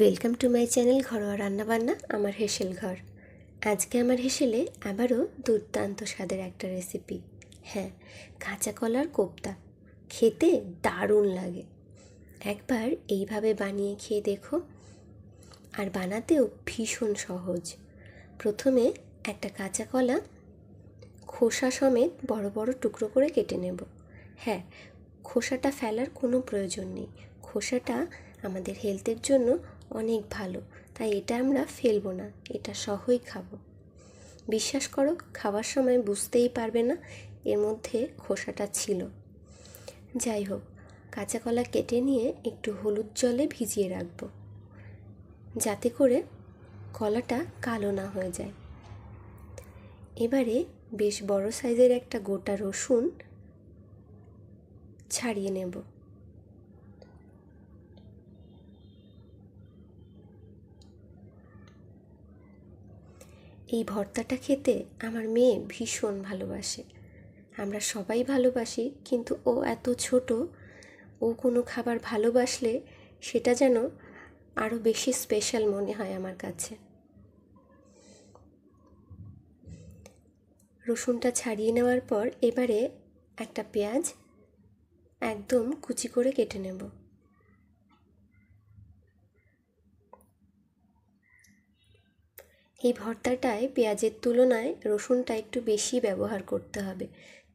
Welcome to my channel ঘরোয়া রান্নাবান্না, আমার হেসেল ঘর। আজকে আমার হেসেলে আবারও দুর্দান্ত স্বাদের একটা রেসিপি হ্যাঁ কাঁচা কলার কোপ্তা। খেতে দারুণ লাগে। একবার এইভাবে বানিয়ে খেয়ে দেখো। আর বানাতেও ভীষণ সহজ। প্রথমে একটা কাঁচা কলা, খোসা সমেত বড় বড় টুকরো করে কেটে নেব। হ্যাঁ খোসাটা ফেলার কোনো প্রয়োজন নেই। খোসাটা আমাদের হেলথের জন্য অনেক ভালো। তাই এটা আমরা ফেলব না, এটা সহই খাব। বিশ্বাস করো, খাওয়ার সময় বুঝতেই পারবে না, এর মধ্যে খোসাটা ছিল। যাই হোক, কাঁচা কলা কেটে নিয়ে একটু হলুদ জলে ভিজিয়ে রাখব। যাতে করে কলাটা কালো না হয়ে যায়। এবারে বেশ বড় সাইজের একটা গোটা রসুন ছাড়িয়ে নেব। এই ভর্তাটা খেতে আমার মেয়ে ভীষণ ভালোবাসে। আমরা সবাই ভালোবাসি, কিন্তু ও এত ছোট, ও কোনো খাবার ভালোবাসলে সেটা যেন আরও বেশি স্পেশাল মনে হয় আমার কাছে। রসুনটা ছাড়িয়ে নেওয়ার পর এবারে একটা পেঁয়াজ একদম কুচি করে কেটে নেব। এই ভর্তাটায় পেঁয়াজের তুলনায় রসুনটা একটু বেশি ব্যবহার করতে হবে,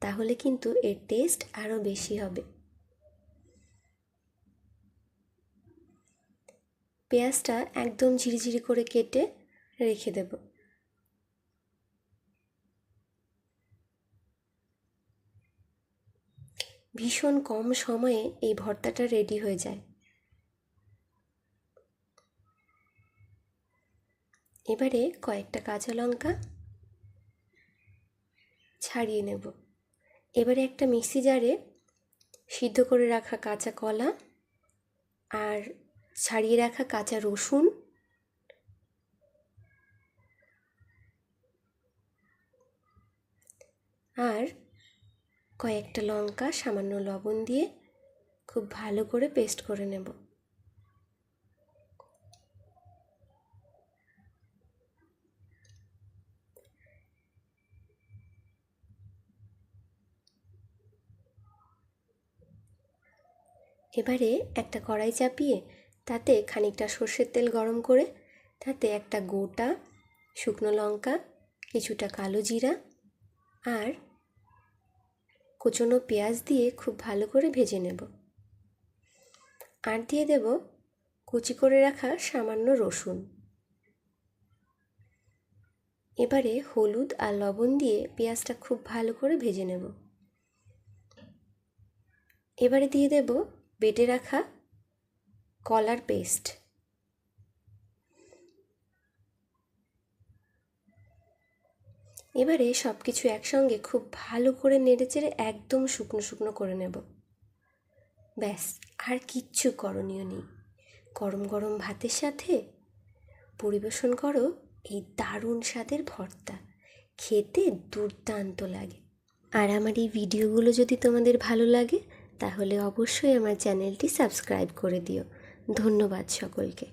তাহলে কিন্তু এর টেস্ট আরও বেশি হবে। পেঁয়াজটা একদম ঝিরিঝিরি করে কেটে রেখে দেব। ভীষণ কম সময়ে এই ভর্তাটা রেডি হয়ে যায়। এবারে কয়েকটা কাঁচা লঙ্কা ছাড়িয়ে নেব। এবারে একটা মিক্সি জারে সিদ্ধ করে রাখা কাঁচা কলা আর ছাড়িয়ে রাখা কাঁচা রসুন আর কয়েকটা লঙ্কা, সামান্য লবণ দিয়ে খুব ভালো করে পেস্ট করে নেব। এবারে একটা কড়াই চাপিয়ে তাতে খানিকটা সর্ষের তেল গরম করে, তাতে একটা গোটা শুকনো লঙ্কা, কিছুটা কালো জিরা আর কুচনো পেঁয়াজ দিয়ে খুব ভালো করে ভেজে নেব। আর দিয়ে দেব কুচি করে রাখা সামান্য রসুন। এবারে হলুদ আর লবণ দিয়ে পেঁয়াজটা খুব ভালো করে ভেজে নেব। এবারে দিয়ে দেব বেটে রাখা কলার পেস্ট। এবারে সব কিছু একসঙ্গে খুব ভালো করে নেড়েচেড়ে একদম শুকনো শুকনো করে নেব। ব্যাস, আর কিচ্ছু করণীয় নেই। গরম গরম ভাতের সাথে পরিবেশন করো এই দারুণ স্বাদের ভর্তা। খেতে দুর্দান্ত লাগে। আর আমার এই ভিডিওগুলো যদি তোমাদের ভালো লাগে তাহলে অবশ্যই আমার চ্যানেলটি সাবস্ক্রাইব করে দিও। ধন্যবাদ সকলকে।